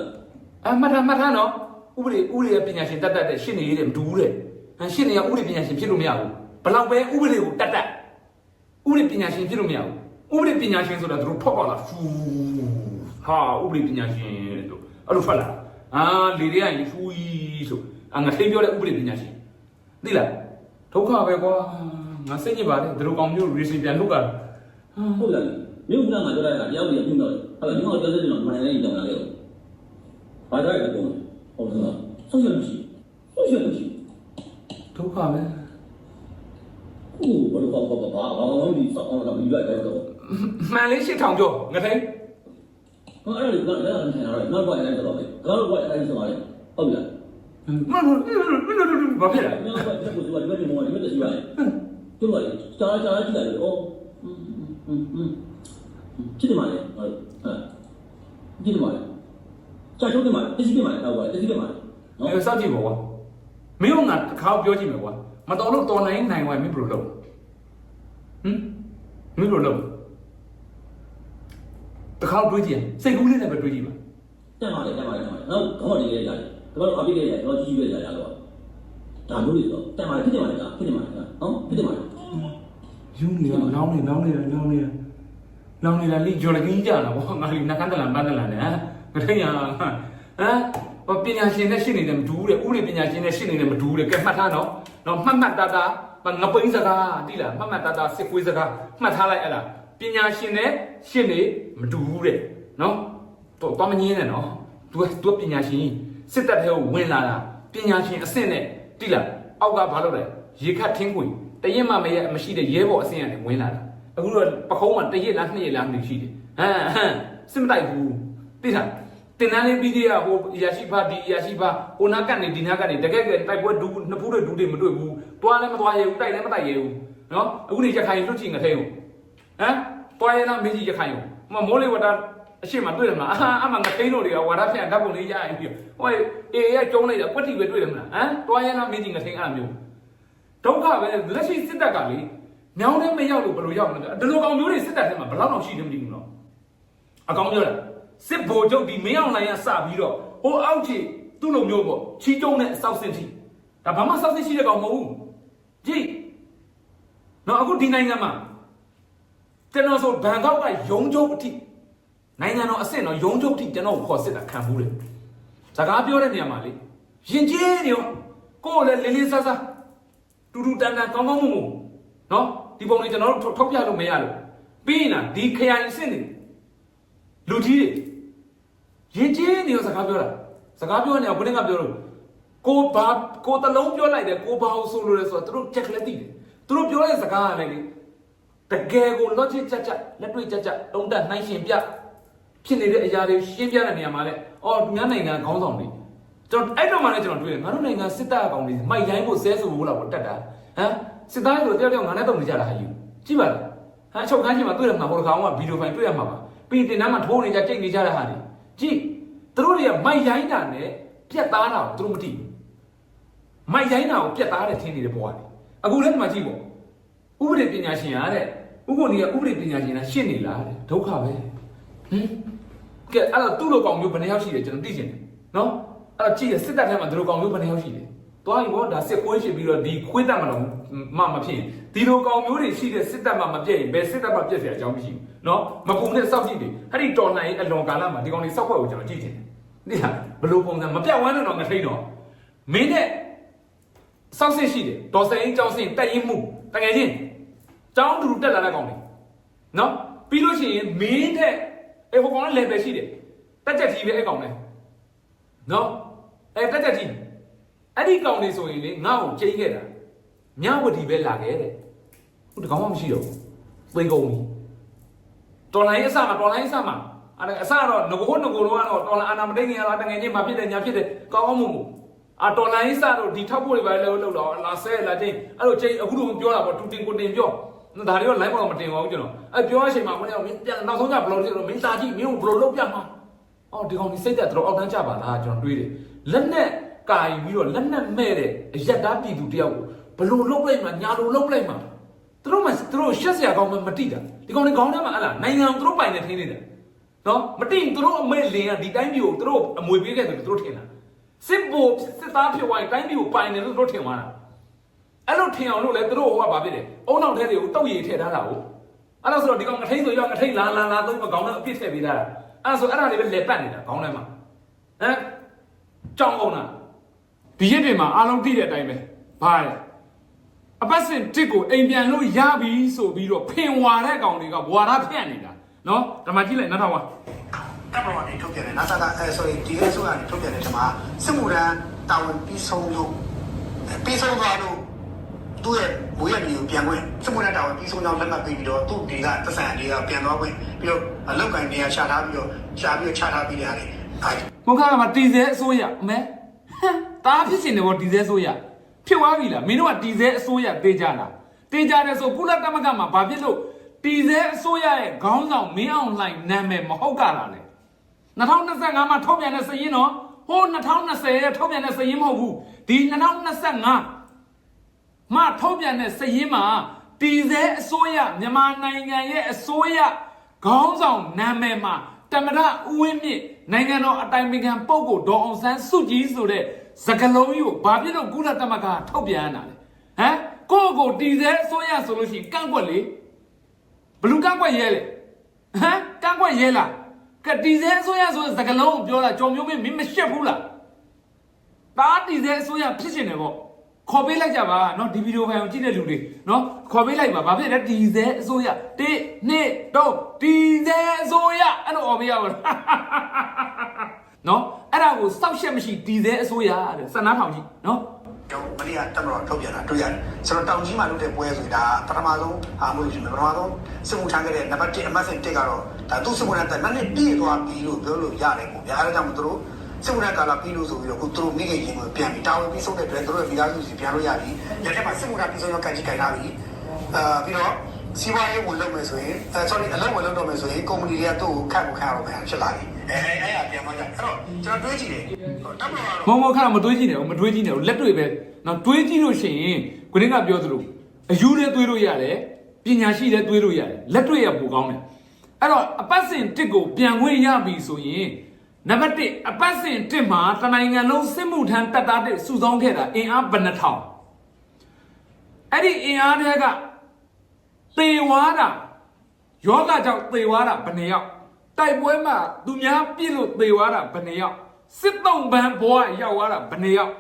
အမှတ်ထားမှတ်ထားနော်ဥပဒေဥပဒေရဲ့ပညာရှင်တတ်တတ်တဲ့ရှင်းနေရတဲ့မတူဘူးတဲ့ ဟန်ရှင်းနေရဥပဒေပညာရှင်ဖြစ်လို့မရဘူးဘလောက်ပဲဥပဒေကိုတတ်တတ်ဥပဒေပညာရှင်ဖြစ်လို့မရဘူးဥပဒေပညာရှင်ဆိုတာသူတို့ထွက်ပါလာဖူးဟာဥပဒေပညာရှင်လို့အဲ့လိုထွက်လာအာလေတွေကရင်ဖူးကြီးဆိုအငါထိန်ပြောတဲ့ဥပဒေပညာရှင်သိလားဒုက္ခပဲကွာငါစိတ်ညစ်ပါတယ်ဒီလိုကောင်မျိုး reason ပြန်လုပ်တာဟုတ်လားမြို့ကမှာပြောတာကတရားဝင်ပြုတော့ဟုတ်လားမြို့ကပြောတဲ့ကျွန်တော်မနိုင်နိုင်တောင်းလာလေဘာသာရေးပုံဟုတ်လားဆုံးရမရှိဆုံးရမရှိ ဒုက္ခပဲကိုဘယ်လိုပေါ့ပေါ့ပါဘာမှမဒီစောင်းလာပြီးလိုက်တော့မှန်လေးရှစ်ထောင်ကျော်ငါထိန်ဟောအဲ့ဒါကလည်းလည်းဆင်လာတော့နောက်ဘက်အဲ့ဒါတော့ပဲကတော့ဘက်အဲ့ဒါဆိုရတယ်ဟုတ်လားမလို့ဘာဖြစ်လဲနောက်ဘက်တက်ကိုသူကဒီဘက်မှာဒီဘက်တက်ရှိရတယ်ကျုပ်ကလည်းကြားကြားကြည့်တယ်အော်ဟွန်းဟွန်းကြည့်တယ်မလဲဟုတ်ဟာကြည့်တယ်မလဲကြားချုပ်တယ်မလဲတက်ရှိတယ်မလဲတော့ဘက်တက်ရှိတယ်မလဲနော်အဲစောင့်ကြည့်ပါကွာ မင်းကငါတစ်ခါပြောကြည့်မယ်ကွာမတော်လို့တော်နိုင်နိုင်ဝိုင်းမင်းဘယ်လိုလုပ်ဟမ်မင်းဘယ်လိုလုပ်တစ်ခါတွေးကြည့်စိတ်ကူးလေးနဲ့ပဲတွေးကြည့်ပါတက်ပါလေတက်ပါလေတက်ပါလေနောက်ခေါင်းလေးလေးရတယ်တော့အပိလေးရတယ်တော့ကြီးကြီးပဲရတယ်တော့ဒါမျိုးတွေတော့တက်ပါလေဖြစ်တယ်မလားဖြစ်တယ်မလားနော်ဖြစ်တယ်မလားယူနေတော့လောင်းနေလောင်းနေလောင်းနေလောင်းနေတာလိဂျော်လကင်းကြတာဗောငါလိနကန်တလန်ပန်းတလန်နဲ့ဟမ်မထိန်ရဟမ်ဟော ပညာရှင်နဲ့ရှင်းနေတယ်မတူဘူးတဲ့ဥပဒေပညာရှင်နဲ့ရှင်းနေတယ်မတူဘူးတဲ့ကဲမှတ်ထားနော်နော်မှတ်မှတ်တာတာငပိန်းစကားတိလားမှတ်မှတ်တာတာစစ်ကွေးစကားမှတ်ထားလိုက်အဲ့ဒါပညာရှင်နဲ့ရှင်းနေမတူဘူးတဲ့နော်တော့တော့မငင်းနဲ့နော် तू तू ပညာရှင်စစ်တပ်ထဲကိုဝင်လာတာပညာရှင်အဆင့်နဲ့တိလားအောက်ကဘာလုပ်လဲရေခတ်ထင်းခွေတရက်မှမရမရှိတဲ့ရဲဘော်အဆင့်ကနေဝင်လာတာအခုတော့ပခုံးမှာတရက်လားနှစ်ရက်လားမသိရှိတယ်ဟမ်ဟမ်စစ်မတိုက်ဘူးတိလား တင်တန်းလေးပြီးသေးရဟိုရရှိဖာဒီရရှိဖာဟိုနာကနေဒီနာကနေတကယ်ကတိုက်ပွဲဒူးနှစ်ဖူးတွေဒူးတွေမတွေ့ဘူးတွားလည်းမတွားရဘူးတိုက်လည်းမတိုက်ရဘူးနော်အခုနေရခိုင်လွတ်ချင်ငထဲကိုဟမ်တွားရလားမေးကြည့်ရခိုင်ကိုမမိုးလေဝတာအရှိမတွေ့တယ်မလားအာအမငသိန်းတို့တွေကဝါရဖြန်ဓာတ်ပုံလေးရရင်ပြီးဟိုအေးရကျုံးလိုက်တာကွက်တီပဲတွေ့တယ်မလားဟမ်တွားရလားမေးကြည့်ငသိန်းအဲ့လိုမျိုးဒုက္ခပဲလက်ရှိစစ်တပ်ကလေမြောင်းထဲမရောက်လို့ဘယ်လိုရောက်မလဲဒီလိုကောင်မျိုးတွေစစ်တပ်ထဲမှာဘယ်လောက်တော့ရှိတယ်မသိဘူးနော်အကောင်ပြောတာ စစ်ဘိုလ်ချုပ်ဒီမင်းအောင်လိုင်းကစပြီးတော့ဟိုအောက်ခြေသူ့လိုမျိုးပေါ့ချီကျုံတဲ့အဆောက်စင်တီဒါဘာမှဆောက်စင်ရှိတဲ့ကောင်မဟုတ်ဘူးကြည့်နော်အခုဒီနိုင်ငံမှာကျွန်တော်ဆိုဘန်ကောက်ကယုံကျုပ်အထိနိုင်ငံတော်အဆင့်တော့ယုံကျုပ်အထိကျွန်တော်ကိုခေါ်စစ်တာခံဘူးလေစကားပြောတဲ့နေရာမှာလေရင်ကျေးနေရောကိုယ်လည်းလေးလေးဆဆတူတူတန်တန်ကောင်းကောင်းမွန်မွန်နော်ဒီပုံလေးကျွန်တော်တို့ထောက်ပြလို့မရလို့ပြီးရင်ဒီခရိုင်အဆင့်နေလူကြီးတွေ ရင်ကျေးနေရောစကားပြောတာစကားပြောနေအောင်ဘုရင်ကပြောလို့ကိုဘာကိုတလုံးပြောလိုက်တယ်ကိုဘာကိုဆိုလို့လဲဆိုတော့သူတို့ချက်ကလေးတည်တယ်သူတို့ပြောတဲ့စကားကလည်းလေတကယ်ကို logic ကြက်ကြက်လက်တွေ့ကြက်ကြက်တုံးတက်နှိုင်းရှင်ပြဖြစ်နေတဲ့အရာတွေရှင်းပြတဲ့နေရာမှာလဲအော်သူများနိုင်ငံခေါင်းဆောင်တွေကျွန်တော်အဲ့တော့မှလည်းကျွန်တော်တွေ့တယ်ငါတို့နိုင်ငံစစ်တပ်အကောင်တွေမိုက်တိုင်းကိုဆဲဆိုဖို့လာပေါ့တက်တာဟမ်စစ်သားတွေဆိုတယောက်တယောက်ငါနဲ့တော့နေကြတာဟာယူကြည့်ပါလားဟမ်အချုပ်ခန်းကြီးမှာတွေ့ရမှာဟိုကောင်ကဗီဒီယိုဖိုင်တွေ့ရမှာပါပြီးတင်တန်းမှာထိုးနေကြတိတ်နေကြတဲ့ဟာတွေ ကြည့်သူတို့တွေကမိုက်တိုင်းတာနဲ့ပြက်သားတာကိုသူတို့မသိဘူးမိုက်တိုင်းတာကိုပြက်သားတယ်ထင်နေတဲ့ဘဝတွေအခုလည်းဒီမှာကြည့်ပေါ့ဥပဒေပညာရှင်ရတဲ့ဥပဒေကဥပဒေပညာရှင်ကရှင်းနေလားတဲ့ဒုက္ခပဲဟင်ကဲအဲ့တော့သူ့လိုကောင်မျိုးဘယ်နှယောက်ရှိတယ်ကျွန်တော်သိချင်တယ်နော်အဲ့တော့ကြည့်ရစစ်တပ်ထဲမှာဒီလိုကောင်မျိုးဘယ်နှယောက်ရှိတယ်သွားရင်ဘောဒါစစ်ကွင်းရှိပြီးတော့ဒီခွေးတက်မလို့မမဖြစ်ရင်ဒီလိုကောင်မျိုးတွေရှိတဲ့စစ်တပ်မှာမပြည့်ရင်ဘယ်စစ်တပ်မှာပြည့်เสียအကြောင်းမရှိဘူးနော်မပုံနဲ့စောက်ကြည့်တယ်အဲ့ဒီ တော်နိုင်အလွန်ကာလမှာဒီကောင်တွေစောက်ခွက်ကိုကျွန်တော်ကြည့်ချင်တယ်ဒီဟာဘယ်လိုပုံစံမပြတ်ဝမ်းတော့ငထိန်တော့မင်းနဲ့စောက်စစ်ရှိတယ်ဒေါ်စင်ကြောင်းစင်တက်ရင်မှုတကယ်ချင်းကျောင်းတူတက်လာတဲ့ကောင်တွေနော်ပြီးလို့ရှိရင်မင်းတဲ့အေဟိုကောင်လည်း level ရှိတယ်တက်ချက်ကြီးပဲအဲ့ကောင်လည်းနော်အဲတက်ချက်ကြီးအဲ့ဒီကောင်တွေဆိုရင်လေငါ့ကိုချိန်ခဲ့တာမြဝတီပဲလာခဲ့တဲ့ဟိုတကောင်မှမရှိတော့ဘူးသိကုန်ပြီတော်လိုင်းအစမှာတော်လိုင်းအစမှာ အဲ့ဒါအစတော့ငကိုငကိုတော့ကတော့တော်လိုင်းအာနာမတိတ်ငင်ရတာတကယ်ချင်းမဖြစ်တယ်ညာဖြစ်တယ်ကောင်းကောင်းမှုမှုအာတော်လိုင်းအစတော့ဒီထောက်ဖို့တွေပဲလို့လို့တော့လာဆဲလာချင်းအဲ့လိုချိန်အခုတော့ပြောတာပေါ့တူတင်ကိုတင်ပြောဒါတွေက live ပေါ်မှာမတင်ပါဘူးကျွန်တော်အဲ့ပြောအချိန်မှာဘယ်နဲ့မင်းပြန်နောက်ဆုံးကဘယ်လိုဖြစ်လို့မင်းစာကြည့်မင်းကိုဘယ်လိုလုပ်ပြမှာအော်ဒီကောင်ဒီစိတ်သက်တော့အောက်တန်းကြပါလားကျွန်တော်တွေးတယ်လက်နဲ့ကာယပြီးတော့လက်နဲ့မဲ့တဲ့အယက်သားပြည်သူတယောက်ကိုဘယ်လိုလုပ်လိုက်မှာညာလိုလုပ်လိုက်မှာသူတို့မှသူတို့ရှက်စရာကောင်းမှမတိတာဒီကောင်တွေခေါင်းထဲမှာအလားနိုင်ငံသူတို့ပိုင်နေထင်းနေတာ နော်မတိရင်သူတို့အမေလင်ကဒီတိုင်းပြည်ကိုသူတို့အမွေပေးခဲ့တယ်သူတို့ထင်တာစစ်ဘိုလ်စစ်သားဖြစ်သွားရင်တိုင်းပြည်ကိုပိုင်တယ်လို့သူတို့ထင်သွားတာအဲ့လိုထင်အောင်လို့လဲသူတို့ဟိုကဘာဖြစ်လဲအုံနောက်ထဲတွေကိုတောက်ရည်ထည့်ထားတာကိုအဲ့လိုဆိုတော့ဒီကောင်ငထိန်ဆိုရောငထိန်လာလာလာသုံးမကောင်းတော့အပြစ်ထည့်ပေးတာအဲ့ဆိုအဲ့ဒါတွေပဲလက်ပတ်နေတာခေါင်းထဲမှာဟမ်ကြောင်ကုန်တာဒီရက်တွေမှာအားလုံးသိတဲ့အတိုင်းပဲဘာလဲအပတ်စဉ်တစ်ကိုအိမ်ပြန်လို့ရပြီဆိုပြီးတော့ဖင်ဝါတဲ့ကောင်တွေကဝါရဖြန့်နေတာ နော်ဒါမှကြည့်လိုက်နောက်ထောင်ပါတပ်မတော်ကနေထုတ်ပြန်တယ် NASA ကအဲ sorry ဒီကဆိုကနေထုတ်ပြန်တဲ့ချိန်မှာစစ်မှုထမ်းတာဝန်ပြီးဆုံးလို့ပြီးဆုံးသွားလို့သူ့ရဲ့ဘိုးရဲ့မျိုးပြန်ခွင့်စစ်မှုထမ်းတာဝန်ပြီးဆုံးကြောင်းလက်မှတ်ပေးပြီးတော့သူ့ဒီကသက်ဆိုင်ရာတွေကပြန်သွားခွင့်ပြီးတော့အလောက်ကန်နေရာရှာထားပြီးတော့ရှာပြီးတော့ချထားပြီးရတယ်အဲမုခါကမှာတီဇဲအစိုးရအမဲဟမ်တားဖြစ်ရှင်တယ်ဗောတီဇဲအစိုးရဖြစ်သွားပြီလားမင်းတို့ကတီဇဲအစိုးရတေးကြလားတေးကြတယ်ဆိုကုလသမဂ္ဂမှာဘာဖြစ်လို့ တီဇဲအစိုးရရဲ့ခေါင်းဆောင်မင်းအောင်လှိုင်နာမည်မဟုတ်ကြတာလေ2025မှာထုတ်ပြန်တဲ့စည်ရင်းတော့ဟို2020ရဲ့ထုတ်ပြန်တဲ့စည်ရင်းမဟုတ်ဘူးဒီ2025မှထုတ်ပြန်တဲ့စည်ရင်းမှာတီဇဲအစိုးရမြန်မာနိုင်ငံရဲ့အစိုးရခေါင်းဆောင်နာမည်မှာတမရဦးဝင်းမြင့်နိုင်ငံတော်အတိုင်ပင်ခံပုဂ္ဂိုလ်ဒေါ်အောင်ဆန်းစုကြည်ဆိုတဲ့စကလုံးကြီးကိုဘာဖြစ်လို့ကုလသမဂ္ဂထုတ်ပြန်ရတာလဲဟမ်ကိုယ့်ကိုတီဇဲအစိုးရဆိုလို့ရှိရင်ကန့်ကွက်လေ ဘလူကန့်ကွက်ရဲလေဟမ်ကန့်ကွက်ရဲလားကတိစဲအစိုးရဆိုစကလုံးကိုပြောတာကြော်မျိုးမင်းမရှက်ဘူးလားတားတိစဲအစိုးရဖြစ်ရှင်တယ်ပေါ့ခေါ်ပေးလိုက်ကြပါနော်ဒီဗီဒီယိုဖိုင်ကိုကြည့်တဲ့လူတွေနော်ခေါ်ပေးလိုက်ပါဘာဖြစ်လဲဒီစဲအစိုးရ1 2 3ဒီစဲအစိုးရအဲ့လိုអော်ပေးရပါလားနော်အဲ့ဒါကိုစောက်ရှက်မရှိဒီစဲအစိုးရတဲ့စန္နာထောင်ကြီးနော် ကျွန်တော်မနေ့ကတက်မတော်ထုတ်ပြန်တာတွေ့ရတယ်ဆိုတော့တောင်ကြီးမှာလုပ်တဲ့ပွဲဆိုတာပထမဆုံးအားမလို့ရှိရင်ပထမဆုံးစစ်မှုထမ်းခဲ့တဲ့နံပါတ်1အမှတ်စဉ်1ကတော့ဒါသူ့စစ်မှုထမ်းတဲ့နှစ်နှစ်ပြည့်သွားပြီလို့ပြောလို့ရတယ်ပေါ့ဗျာအဲဒါကြောင့်မသူတို့စစ်မှုထမ်းကာလပြီးလို့ဆိုပြီးတော့ခုသူတို့မိခင်ရင်ကိုပြန်ပြီးတာဝန်ပြီးဆုံးတဲ့အတွက်သူတို့ရဲ့မိသားစုစီပြန်လို့ရပြီလက်ထက်မှာစစ်မှုထမ်းပြီးဆုံးတော့ကန်ကြီးကန်လာပြီအာပြီးတော့စီးပွားရေးဝင်လုပ်မယ်ဆိုရင် sorry အလုပ်ဝင်လုပ်တော့မယ်ဆိုရင်ကုမ္ပဏီတွေကသူ့ကိုခန့်ကိုခန့်ရတော့မယ်ဖြစ်လာပြီ အဲအဲ့အပြန်မကြအဲ့တော့ကျွန်တော်တွေးကြည့်တယ်တက်မတော်မောမောခါမတွေးကြည့်နဲ့မတွေးကြည့်နဲ့လက်တွေပဲနော်တွေးကြည့်လို့ရှိရင်ကိုရင်းကပြောသလိုအယူနဲ့တွေးလို့ရတယ်ပညာရှိတဲ့တွေးလို့ရတယ်လက်တွေရပိုကောင်းတယ်အဲ့တော့အပတ်စဉ်တစ်ကိုပြန်ခွင့်ရပြီဆိုရင်နံပါတ်1အပတ်စဉ်တစ်မှာတနိုင်ငံလုံးစစ်မှုထမ်းတပ်သားတစ်စုဆောင်းခဲ့တာအင်အားဘယ်နှထောင်အဲ့ဒီအင်အားတွေကသေဝါတာယောဂကြောင့်သေဝါတာဘယ်နှယောက် တိုက်ပွဲမှာသူများပြစ်လို့သေဝါတာဘယ်နှယောက်စစ်တုံးပန်းဘွားရောက်သွားတာဘယ်နှယောက်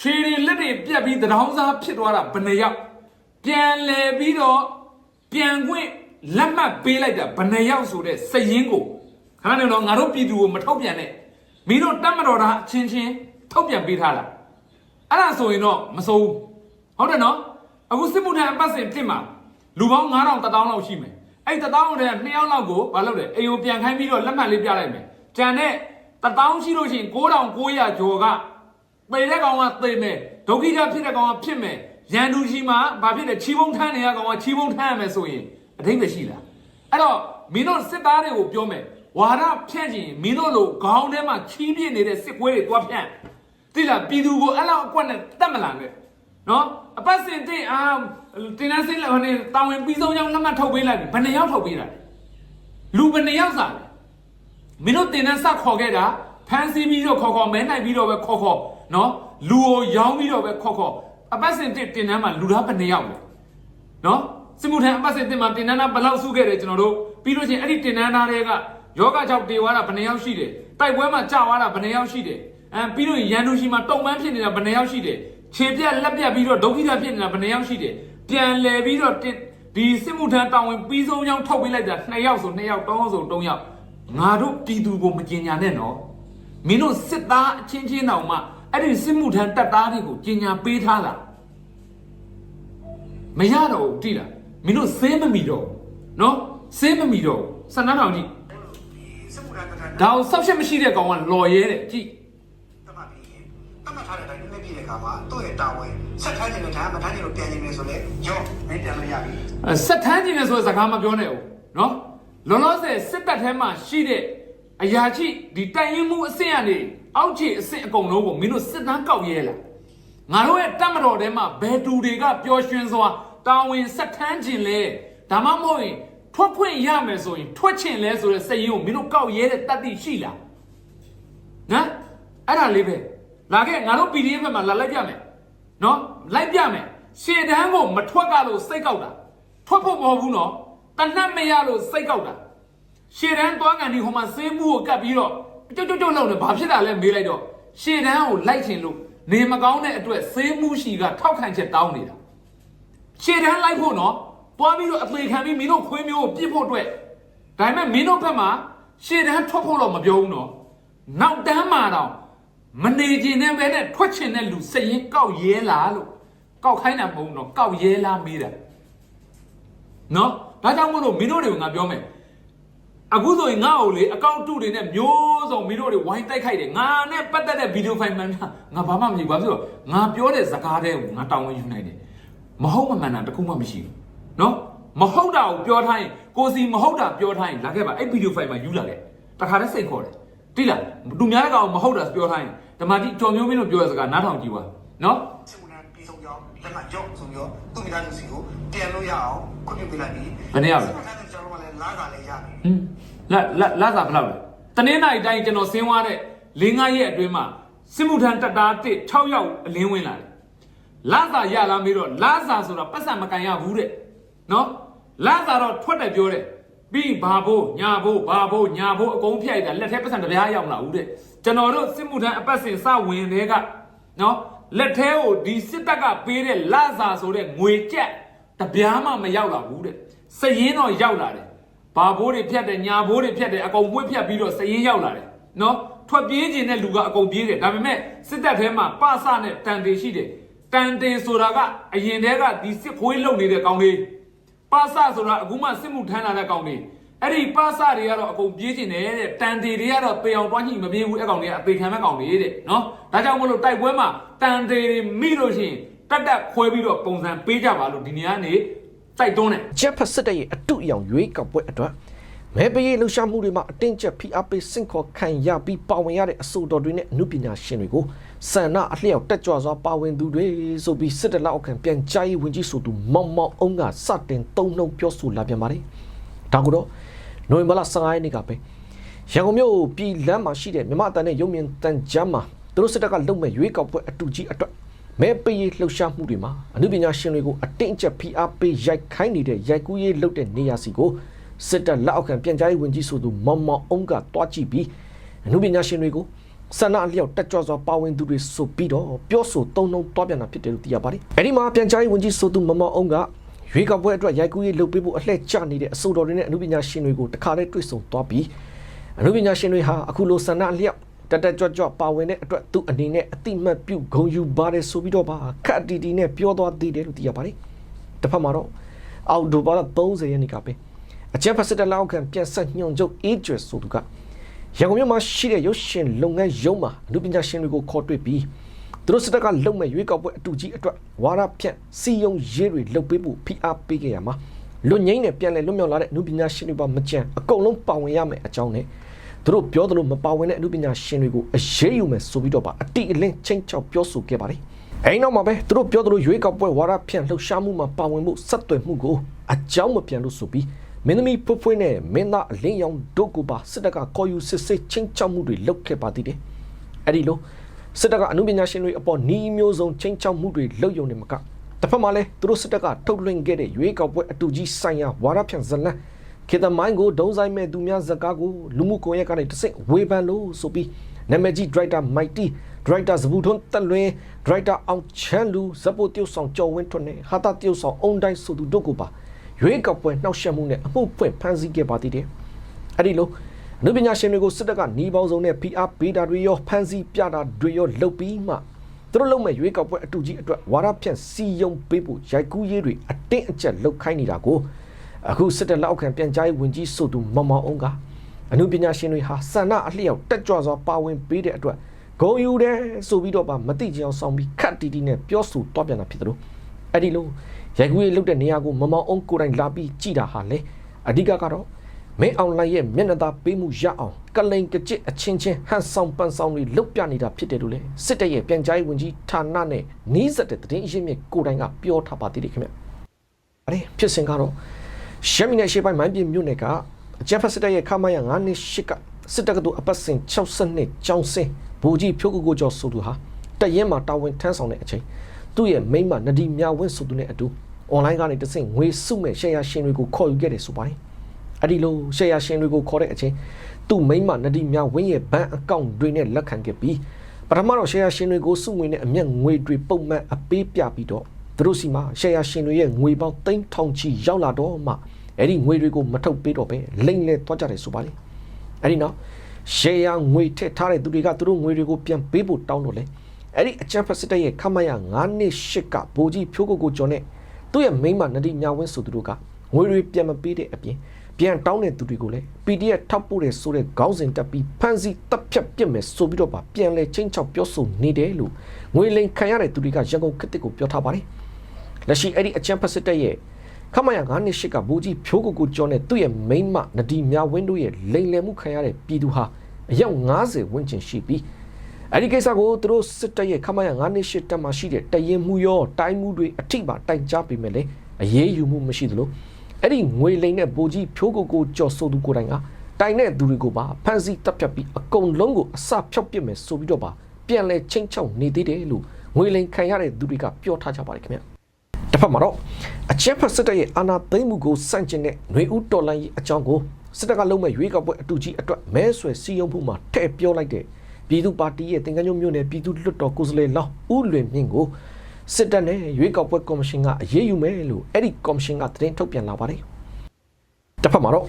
ခြေတွေလက်တွေပြက်ပြီးတံတောင်းစားဖြစ်သွားတာဘယ်နှယောက်ပြန်လဲပြီးတော့ပြန်ခွင့်လက်မှတ်ပေးလိုက်တာဘယ်နှယောက်ဆိုတဲ့စည်ရင်းကိုခဏနေတော့ငါတို့ပြည်သူကိုမထုတ်ပြန်နဲ့မင်းတို့တတ်မတော်တာအချင်းချင်းထုတ်ပြန်ပေးထားလားအဲ့ဒါဆိုရင်တော့မစိုးဘူးဟုတ်တယ်နော်အခုစစ်မှုထမ်းအပတ်စဉ်တစ်မှာလူပေါင်း9000 1000လောက်ရှိမယ် အဲ့1000တောင်ထဲ2ယောက်လောက်ကိုမလုပ်တယ်အိမ်ကိုပြန်ခိုင်းပြီးတော့လက်မှတ်လေးပြလိုက်မယ်ကြံတဲ့1000ရှိလို့ရှိရင်9900ကျော်ကပေတဲ့ကောင်ကသေမယ်ဒုက္ခိတဖြစ်တဲ့ကောင်ကဖြစ်မယ်ရန်သူကြီးမှာဘာဖြစ်လဲချီးပုံးထမ်းနေရကောင်ကချီးပုံးထမ်းရမယ်ဆိုရင်အထိပ္ပယ်ရှိလားအဲ့တော့မင်းတို့စစ်သားတွေကိုပြောမယ်ဝါဒဖြန့်ချင်မင်းတို့လိုခေါင်းထဲမှာချီးပြနေတဲ့စစ်ပွဲတွေတွားဖြန့်သိလားပြည်သူကိုအဲ့လောက်အကွက်နဲ့တတ်မလာနဲ့ နော်အပတ်စင်တိအာတင်နန်းစိတ်လည်းဟိုနေတာဝန်ပြီးဆုံးကြောင်းလက်မှတ်ထုတ်ပေးလိုက်ပြီဘယ်နှယောက်ထုတ်ပေးတာလဲလူဘယ်နှယောက်စားလဲမင်းတို့တင်တန်းစခေါ်ခဲ့တာဖမ်းဆီးပြီးတော့ခေါ်ခေါ်မဲနိုင်ပြီးတော့ပဲခေါ်ခေါ်နော်လူကိုရောင်းပြီးတော့ပဲခေါ်ခေါ်အပတ်စဉ်တင်တင်တန်းမှာလူသားဘယ်နှစ်ယောက်လဲနော်စစ်မှုထမ်းအပတ်စဉ်တင်မှာတင်တန်းသားဘယ်လောက်စုခဲ့တယ်ကျွန်တော်တို့ပြီးလို့ချင်းအဲ့ဒီတင်တန်းသားတွေကယောဂကြောင့်တေသွားတာဘယ်နှစ်ယောက်ရှိတယ်တိုက်ပွဲမှာကြာသွားတာဘယ်နှစ်ယောက်ရှိတယ်အဲပြီးလို့ရန်သူရှိမှာတုံပန်းဖြစ်နေတာဘယ်နှစ်ယောက်ရှိတယ် ခြေပြက်လက်ပြက်ပြီးတော့ဒုက္ခိတဖြစ်နေတာဘယ်နှစ်ယောက်ရှိတယ်ပြန်လဲပြီးတော့တင်ဒီစစ်မှုထမ်းတာဝန်ပြီးဆုံးကြောင်းထုတ်ပေးလိုက်တာ2ယောက်ဆို2ယောက်3ယောက်ဆို3ယောက်ငါတို့ပြည်သူကိုမကြင်ညာနဲ့နော်မင်းတို့စစ်သားအချင်းချင်းတောင်မှအဲ့ဒီစစ်မှုထမ်းတပ်သားတွေကိုကြင်ညာပေးထားတာမရတော့ဘူးတိလားမင်းတို့ဆေးမမီတော့ဘူးနော်ဆေးမမီတော့ဘူးစန္ဒထောင်ကြီးစစ်မှုထမ်းကတည်းကဒါကိုဆောက်ရှက်မရှိတဲ့ကောင်ကလော်ရဲတယ်ကြည့် တတ်မှတ်ပြီးရင်တတ်မှတ်ထားတဲ့အ တိုင်းနည်းနည်းပြည့်တဲ့အခါမှာသူ့ရဲ့တာဝန်ဆက်ထားခြင်းနဲ့ထားမထားခြင်းလို့ပြန်ခြင်းနဲ့ဆိုလဲရောမင်းပြန်လို့ရပြီအဲစက်ထမ်းကျင်တယ်ဆိုတဲ့စကားမပြောနဲ့ဘူးနော်လောလောဆယ်စစ်တပ်ထဲမှာရှိတဲ့အရာရှိဒီတိုင်ရင်မှုအဆင့်ကနေအောက်ခြေအဆင့်အကုန်လုံးကိုမင်းတို့စစ်တမ်းကောက်ရဲလားငါတို့ရဲ့တက်မတော်ထဲမှာဘယ်သူတွေကပျော်ရွှင်စွာတာဝန်ဆက်ထမ်းခြင်းလဲဒါမှမဟုတ်ရင်ထွက်ခွင့်ရမယ်ဆိုရင်ထွက်ချင်လဲဆိုတဲ့စိတ်ရင်းကိုမင်းတို့ကောက်ရဲတဲ့တတ်သိရှိလားနော်အဲ့ဒါလေးပဲ လာခဲ့ငါတို့ PDF ဘက်မှာလာလိုက်ပြမယ်နော်လိုက်ပြမယ်ရှေ့တန်းကိုမထွက်ကလို့စိတ်ကောက်တာထွက်ဖို့မဟုတ်ဘူးနော်တနတ်မရလို့စိတ်ကောက်တာရှေ့တန်းသွားကန်ဒီဟိုမှာဆေးမှုကိုကပ်ပြီးတော့ကြုတ်ကြုတ်ကြုတ်လောက်နေဘာဖြစ်တာလဲမေးလိုက်တော့ရှေ့တန်းကိုလိုက်ချင်လို့နေမကောင်းတဲ့အတွက်ဆေးမှုရှိကထောက်ခံချက်တောင်းနေတာရှေ့တန်းလိုက်ဖို့နော်သွားပြီးတော့အသေးခံပြီးမင်းတို့ခွေးမျိုးကိုပြစ်ဖို့အတွက်ဒါပေမဲ့မင်းတို့ဘက်မှာရှေ့တန်းထွက်ဖို့တော့မပြောဘူးနော်နောက်တန်းမှာတော့ မနေကျင်တဲ့ပဲနဲ့ထွက်ချင်တဲ့လူစရင်ကောက်ရဲလားလို့ကောက်ခိုင်းတာမဟုတ်ဘူးနော်ကောက်ရဲလားမေးတာနော်ဒါကြောင့်မို့လို့မင်းတို့တွေကိုငါပြောမယ်အခုဆိုရင်ငါ့ကိုလေအကောင့်တုတွေနဲ့မျိုးစုံမင်းတို့တွေဝိုင်းတိုက်ခိုက်တယ်ငါနဲ့ပတ်သက်တဲ့ဗီဒီယိုဖိုင်မှန်တာငါဘာမှမဖြစ်ဘူးဘာဖြစ်လို့ငါပြောတဲ့စကားတွေကိုငါတောင်းဝင်ယူနိုင်တယ်မဟုတ်မမှန်တာတစ်ခုမှမရှိဘူးနော်မဟုတ်တာကိုပြောထားရင်ကိုစီမဟုတ်တာပြောထားရင်လာခဲ့ပါအဲ့ဗီဒီယိုဖိုင်မှာယူလာခဲ့တခါတည်းစိတ်ခေါ်တယ် တိလားသူများကောင်မဟုတ်တာပြောထားရင်ဓမ္မတိကြော်မျိုးမင်းတို့ပြောတဲ့စကားနားထောင်ကြည့်ပါနော်စစ်မှုထမ်းပြီးဆုံးကြောင်းလက်မှတ်ကြောက်ဆိုပြီးတော့သူ့မိသားစုစီကိုပြန်လို့ရအောင်ခွင့်ပြုပေးလိုက်ပြီးဘယ်နှစ်ယောက်လဲစစ်မှုထမ်းတဲ့ကျွန်တော်တို့ကလည်းလာတာလည်းရပြီဟင်းလာလာလာစားဘယ်လောက်လဲတနင်္လာရီတိုင်းကျွန်တော်ဆင်းသွားတဲ့၄၅ရက်အတွင်းမှာစစ်မှုထမ်းတပ်သားတစ်6ယောက်အလင်းဝင်လာတယ်လာစားရလားမေးတော့လာစားဆိုတာပတ်စံမကန်ရဘူးတဲ့နော်လာစားတော့ထွက်တယ်ပြောတယ် ပြီးဘာဘိုးညာဘိုးဘာဘိုးညာဘိုးအကုန်ဖျက်လိုက်တာလက်ထဲပတ်စံတစ်ပြားရောက်လာဦးတဲ့ကျွန်တော်တို့စစ်မှုထမ်းအပတ်စဉ်စဝင်တဲ့ကနော်လက်ထဲကိုဒီစစ်တပ်ကပေးတဲ့လာစားဆိုတဲ့ငွေကြက်တစ်ပြားမှမရောက်လာဘူးတဲ့စရင်တော့ရောက်လာတယ်ဘာဘိုးတွေဖြတ်တယ်ညာဘိုးတွေဖြတ်တယ်အကုန်ပွေ့ဖြတ်ပြီးတော့စရင်ရောက်လာတယ်နော်ထွက်ပြေးခြင်းတဲ့လူကအကုန်ပြေးတယ်ဒါပေမဲ့စစ်တပ်ထဲမှာပစနဲ့တန်တေရှိတယ်တန်တေဆိုတာကအရင်တည်းကဒီစစ်ခွေးလုံနေတဲ့ကောင်လေး ပစဆိုတာအခုမှစစ်မှုထမ်းလာတဲ့ကောင်လေးအဲ့ဒီပစတွေကတော့အကုန်ပြေးခြင်းတယ်တဲ့တန်တေတွေကတော့ပေအောင်တွားညှိမပြေးဘူးအဲ့ကောင်တွေကအသေးခံမဲ့ကောင်လေးတဲ့နော်ဒါကြောင့်မလို့တိုက်ပွဲမှာတန်တေတွေမိလို့ရှိရင်တက်တက်ခွဲပြီးတော့ပုံစံပေးကြပါလို့ဒီနေရာကနေတိုက်တွန်းတယ်ဂျက်ဖက်စစ်တပ်ရဲ့အတုအယောင်ရွေးကောက်ပွဲအတွက် မဲပေးရေးလှုပ်ရှားမှုတွေမှာအတင်းကျပ်ဖိအားပေးစင့်ခေါ်ခံရပြီးပါဝင်ရတဲ့အဆိုတော်တွေနဲ့အမှုပညာရှင်တွေကိုဆန္ဒအလျောက်တက်ကြွစွာပါဝင်သူတွေဆိုပြီးစစ်တပ်လက်အောက်ခံပြန်ကြားရေးဝန်ကြီးဆိုသူမောင်မောင်အုံးကစတင်တုံ့နှုံပြောဆိုလာပြန်ပါတယ်။ဒါကတော့နိုဝင်ဘာလ15ရက်နေ့ကပဲရန်ကုန်မြို့ပြည်လမ်းမှာရှိတဲ့မြမအတန်နဲ့ရုံမြင့်တန်ကြားမှာသူတို့စစ်တပ်ကလုံမဲ့ရွေးကောက်ပွဲအတူကြီးအတွက်မဲပေးရေးလှုပ်ရှားမှုတွေမှာအနုပညာရှင်တွေကိုအတင်းအကျပ်ဖိအားပေးရိုက်ခိုင်းနေတဲ့ရိုက်ကူးရေးလုပ်တဲ့နေရာစီကို စစ်တပ်လက်အောက်ခံပြန်ကြားရေးဝန်ကြီးဆိုသူမောင်မောင်အုံးကတွားကြည့်ပြီးအနုပညာရှင်တွေကိုဆန္ဒအလျောက်တက်ကြွစွာပါဝင်သူတွေဆိုပြီးတော့ပြောဆိုသုံးနှုံတွားပြန်တာဖြစ်တယ်လို့သိရပါတယ်။အဲဒီမှာပြန်ကြားရေးဝန်ကြီးဆိုသူမောင်မောင်အုံးကရွေးကောက်ပွဲအတွက်ရိုက်ကူးရေးလုပ်ပေးဖို့အလှည့်ကျနေတဲ့အဆိုတော်တွေနဲ့အနုပညာရှင်တွေကိုတခါတည်းတွေ့ဆုံသွားပြီးအနုပညာရှင်တွေဟာအခုလိုဆန္ဒအလျောက်တက်တက်ကြွကြွပါဝင်တဲ့အတွက်သူအနေနဲ့အတိမတ်ပြုဂုံယူပါတယ်ဆိုပြီးတော့ပါခက်တီတီနဲ့ပြောသွားသေးတယ်လို့သိရပါတယ်။တစ်ဖက်မှာတော့အောက်တိုဘာလ30ရက်နေ့ကပဲ အကြံဖက်စစ်တပ်လောက်ခံပြန်ဆက်ညွန်ချုပ်အေးကျွယ်ဆိုသူကရန်ကုန်မြို့မှာရှိတဲ့ရုပ်ရှင်လုပ်ငန်းရုံးမှာအမှုပညာရှင်တွေကိုခေါ်တွေ့ပြီးသူတို့စစ်တပ်ကလုံမဲ့ရွေးကောက်ပွဲအတူကြီးအတွက်ဝါရဖြန့်စီယုံရေးတွေလှုပ်ပေးဖို့ဖိအားပေးခဲ့ရမှာလွတ်ငိမ့်နဲ့ပြန်လဲလွတ်မြောက်လာတဲ့နုပညာရှင်တွေပါမကြံအကုန်လုံးပါဝင်ရမယ်အကြောင်းနဲ့သူတို့ပြောသလိုမပါဝင်တဲ့အနုပညာရှင်တွေကိုအရေးယူမယ်ဆိုပြီးတော့ပါအတိအလင်းချင်းချောက်ပြောဆိုခဲ့ပါတယ်။အဲဒီနောက်မှာပဲသူတို့ပြောသလိုရွေးကောက်ပွဲဝါရဖြန့်လှုပ်ရှားမှုမှာပါဝင်မှုဆက်သွယ်မှုကိုအကြောင်းမပြန်လို့ဆိုပြီး မင်းသမီးဖွဖွနဲ့မင်းသားအလင်းရောင်တို့ကိုပါစစ်တပ်ကခေါ်ယူစစ်ဆေးချင်းချောက်မှုတွေလုပ်ခဲ့ပါသေးတယ်။အဲဒီလိုစစ်တပ်ကအနုပညာရှင်တွေအပေါ်နီးမျိုးစုံချင်းချောက်မှုတွေလုပ်ယုံနေမှာကတစ်ဖက်မှာလည်းသူတို့စစ်တပ်ကထုတ်လွှင့်ခဲ့တဲ့ရွေးကောက်ပွဲအတူကြီးဆိုင်ရာဝါရဖြန့်ဇလန်ခေတ္တမိုင်းကိုဒုံဆိုင်မဲ့သူများဇကားကိုလူမှုကွန်ရက်ကနေတစ်ဆင့်ဝေဖန်လို့ဆိုပြီးနာမည်ကြီးဒရိုက်တာမိုက်တီဒရိုက်တာဇဘူထွန်းတက်လွင်ဒရိုက်တာအောင်ချမ်းလူဇက်ပိုတရုတ်ဆောင်ကျော်ဝင်းထွန်းနဲ့ဟာတာတရုတ်ဆောင်အုံတိုင်းဆိုသူတို့ကိုပါ ရွေးကောက်ပွဲနှောက်ယှက်မှုနဲ့အမှုဖွင့်ဖမ်းဆီးခဲ့ပါသေးတယ်။အဲ့ဒီလိုအနုပညာရှင်တွေကိုစစ်တပ်ကหนีပေါင်းစုံနဲ့ PR ပေးတာတွေရောဖမ်းဆီးပြတာတွေရောလုပ်ပြီးမှသူတို့လုံးမဲ့ရွေးကောက်ပွဲအတူကြီးအတွက်ဝါရဖြန့်စီယုံပေးဖို့ရိုက်ကူးရေးတွေအတင်းအကျပ်လုပ်ခိုင်းနေတာကိုအခုစစ်တပ်လက်အောက်ခံပြန်ကြားရေးဝန်ကြီးဆိုသူမောင်မောင်အောင်ကအနုပညာရှင်တွေဟာဆန္ဒအလျောက်တက်ကြွစွာပါဝင်ပေးတဲ့အတွက်ဂုံယူတယ်ဆိုပြီးတော့ပါမတိကြအောင်ဆောင်ပြီးခတ်တီတီနဲ့ပြောဆိုတော့ပြန်တာဖြစ်တယ်လို့အဲ့ဒီလို ရိုက်ကူးရေးလုပ်တဲ့နေရာကိုမမောင်အောင်ကိုယ်တိုင်လာပြီးကြည်တာဟာလေအဓိကကတော့မင်းအောင်လိုင်းရဲ့မျက်နှာသာပေးမှုရအောင်ကလိန်ကကြစ်အချင်းချင်းဟန်ဆောင်ပန်ဆောင်တွေလုတ်ပြနေတာဖြစ်တယ်လို့လေစစ်တပ်ရဲ့ပြန်ကြားရေးဝန်ကြီးဌာနနဲ့နီးစပ်တဲ့တည်င်းအရင်းမြစ်ကိုယ်တိုင်ကပြောထားပါသေးတယ်ခင်ဗျ။အဲ့ဒီဖြစ်စဉ်ကတော့ရှမ်းပြည်နယ်ရှေ့ပိုင်းမိုင်းပြင်းမြို့နယ်ကအကြက်ဖက်စစ်တပ်ရဲ့ခမာရ9နှစ်8ကစစ်တပ်ကတူအပတ်စဉ်60နှစ်ကျောင်းစင်ဘူကြီးဖြိုးကိုကိုကျော်ဆိုသူဟာတရင်မှာတာဝန်ထမ်းဆောင်တဲ့အချိန် သူ့ရဲ့မိန်းမနဒီမြဝင်းဆိုသူနဲ့အတူအွန်လိုင်းကနေတဆင့်ငွေစုမဲ့ရှယ်ယာရှင်တွေကိုခေါ်ယူခဲ့တယ်ဆိုပါတယ်။အဲ့ဒီလိုရှယ်ယာရှင်တွေကိုခေါ်တဲ့အချိန်သူ့မိန်းမနဒီမြဝင်းရဲ့ဘဏ်အကောင့်တွေနဲ့လက်ခံခဲ့ပြီးပထမတော့ရှယ်ယာရှင်တွေကိုစုငွေနဲ့အမျက်ငွေတွေပုံမှန်အပေးပြပြီးတော့သူတို့စီမှာရှယ်ယာရှင်တွေရဲ့ငွေပေါင်းသိန်းထောင်ချီရောက်လာတော့မှအဲ့ဒီငွေတွေကိုမထုတ်ပေးတော့ပဲလိမ့်လဲသွားကြတယ်ဆိုပါလေအဲ့ဒီနောက်ရှယ်ယာငွေထည့်ထားတဲ့သူတွေကသူတို့ငွေတွေကိုပြန်ပေးဖို့တောင်းတော့လေ အဲ့ဒီအချမ်းဖက်စစ်တပ်ရဲ့ခမရ9နှစ်8ကဗိုလ်ကြီးဖြိုးကိုကိုကျော်နဲ့သူ့ရဲ့မိန်းမနဒီညာဝင်းဆိုသူတို့ကငွေတွေပြန်မပေးတဲ့အပြင်ပြန်တောင်းတဲ့သူတွေကိုလည်း PDF ထောက်ပို့တဲ့ဆိုတဲ့ခေါင်းစဉ်တက်ပြီးဖန်စီတပ်ဖြတ်ပြစ်မယ်ဆိုပြီးတော့ပါပြန်လဲချင်းချောက်ပြောဆိုနေတယ်လို့ငွေလိန်ခံရတဲ့သူတွေကရန်ကုန်ခေတ်ကိုပြောထားပါတယ်လက်ရှိအဲ့ဒီအချမ်းဖက်စစ်တပ်ရဲ့ခမရ9နှစ်8ကဘူကြီးဖြိုးကိုကိုကျော်နဲ့သူ့ရဲ့မိန်းမနဒီမြဝင်းတို့ရဲ့လိန်လည်မှုခံရတဲ့ပြည်သူဟာအယောက်90ဝန်းကျင်ရှိပြီး အဲ့ဒီကိစ္စကိုသူတို့စစ်တပ်ရဲ့ခမရ9နှစ်8တက်မှာရှိတဲ့တရင်မှုရောတိုင်းမှုတွေအထိပါတိုင်ကြားပေးမယ်လေအရေးယူမှုမရှိသလိုအဲ့ဒီငွေလိန်နဲ့ဘူကြီးဖြိုးကိုကိုကျော်ဆိုသူကိုယ်တိုင်ကတိုင်တဲ့သူတွေကိုပါဖမ်းဆီးတပ်ဖြတ်ပြီးအကုန်လုံးကိုအစဖြောက်ပစ်မယ်ဆိုပြီးတော့ပါပြန်လဲချင်းချောက်နေသေးတယ်လို့ငွေလိန်ခံရတဲ့သူတွေကပြောထားကြပါတယ်ခင်ဗျာတစ်ဖက်မှာတော့အချက်ဖက်စစ်တပ်ရဲ့အာဏာသိမ်းမှုကိုစန့်ကျင်တဲ့ຫນွေဦးတော်လိုင်းရဲ့အကြောင်းကိုစစ်တပ်ကလုံးမဲ့ရွေးကောက်ပွဲအတူကြီးအတွက်မဲဆွယ်စီယုံမှုမှာထည့်ပြောလိုက်တဲ့ ပြည်သူပါတီရဲ့တင်ကန်းညုံမြို့နယ်ပြည်သူလွတ်တော်ကိုယ်စားလှယ်လောင်းဦးလွင်မြင့်ကိုစစ်တပ်နဲ့ရွေးကောက်ပွဲကော်မရှင်ကအရေးယူမယ်လို့အဲ့ဒီကော်မရှင်ကသတင်းထုတ်ပြန်လာပါတယ်တစ်ဖက်မှာတော့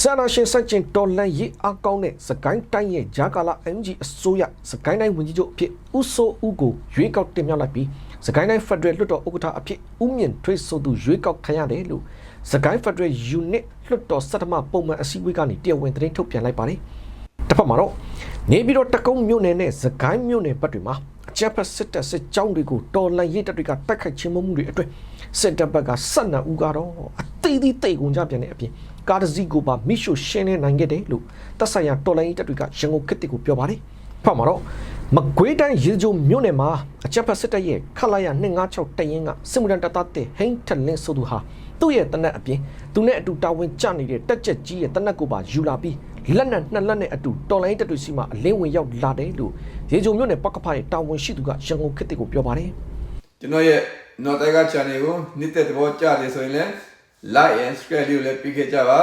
ဆန္ဒရှင်စန့်ကျင်တော်လန်ရေးအကောင်းတဲ့စကိုင်းတိုင်းရဲ့ဂျာကာလာ MG အစိုးရစကိုင်းတိုင်းဝန်ကြီးချုပ်အဖြစ်ဦးစိုးဦးကိုရွေးကောက်တင်မြှောက်လိုက်ပြီးစကိုင်းတိုင်းဖက်ဒရယ်လွှတ်တော်ဥက္ကဋ္ဌအဖြစ်ဦးမြင့်ထွေးဆိုသူရွေးကောက်ခံရတယ်လို့စကိုင်းဖက်ဒရယ်ယူနစ်လွှတ်တော်စက်တမပုံမှန်အစည်းအဝေးကနေတရားဝင်သတင်းထုတ်ပြန်လိုက်ပါတယ် တစ်ဖက်မှာတော့နေပြည်တော်တကုံးမြို့နယ်နဲ့စကိုင်းမြို့နယ်ဘက်တွေမှာအကြမ်းဖက်စစ်တပ်စစ်ကြောင်းတွေကိုတော်လှန်ရေးတပ်တွေကတိုက်ခိုက်ခြင်းမှုတွေအတွက်စစ်တပ်ဘက်ကဆက်နံဦးကတော့အသေးသေးတိတ်ကုန်ကြပြန်တဲ့အပြင်ကားတစ်စီးကိုပါမိရှုရှင်းနေနိုင်ခဲ့တယ်လို့တပ်ဆိုင်ရာတော်လှန်ရေးတပ်တွေကရန်ကုန်ခေတ်တစ်ကိုပြောပါတယ်ဖတ်မှာတော့မကွေးတိုင်းရေကြိုမြို့နယ်မှာအကြမ်းဖက်စစ်တပ်ရဲ့ခလာရ256တရင်ကစစ်မှုထမ်းတပ်သားတဲ့ဟိန်းထလင်းဆိုသူဟာ သူ့ရဲ့တနက်အပြင်သူနဲ့အတူတာဝန်ကျနေတဲ့တက်ချက်ကြီးရဲ့တနက်ကိုပါယူလာပြီးလက်နဲ့နှစ်လက်နဲ့အတူတော်လိုင်းတပ်တွေစီမှာအလင်းဝင်ရောက်လာတယ်လို့ရေကြိုမြို့နယ်ပကဖရဲ့တာဝန်ရှိသူကရန်ကုန်ခေတ်ကိုပြောပါတယ်ကျွန်တော်ရဲ့နော်တိုက်က channel ကိုနှစ်သက်သဘောကျတယ်ဆိုရင်လည်း like and subscribe လေးကိုလည်းပြီးခဲ့ကြပါ